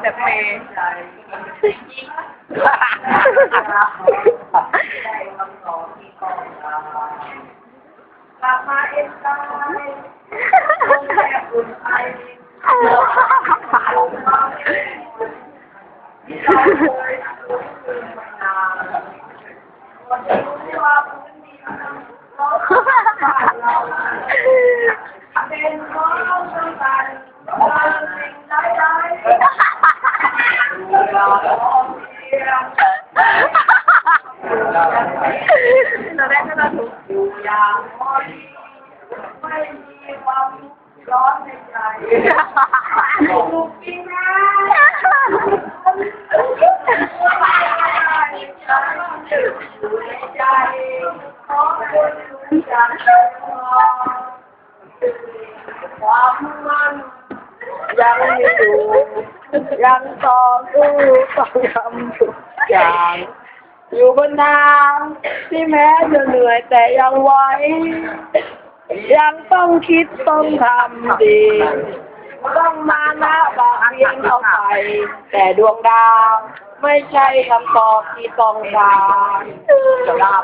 แบบเมย์กลับมาเอ็นไซคงแค่อุ่นไอลงมาที่เราเคยคุ้นเคยมานานวันนี้ที่ว่าพื้นดินเราบ้านเราเป็นของสำคัญบางสิ่งใดๆ เราต้องเพียงเราได้ก็เราถูกอยู่อย่างพอดีไม่มีความร้อนในใจถูกจริงนะอยู่ในใจของคนรู้จัก ความมันยังม่อยู่ยังต่อสู้ต้องทำทุกอย่าง อยู่บนทางที่แม้จะเหนื่อยแต่ยังไหวยังต้องคิดต้องทำดี ต้องมานะบากเพียงเข้าไป แต่ดวงดาว ไม่ใช่คำตอบที่ต้องการจะรับ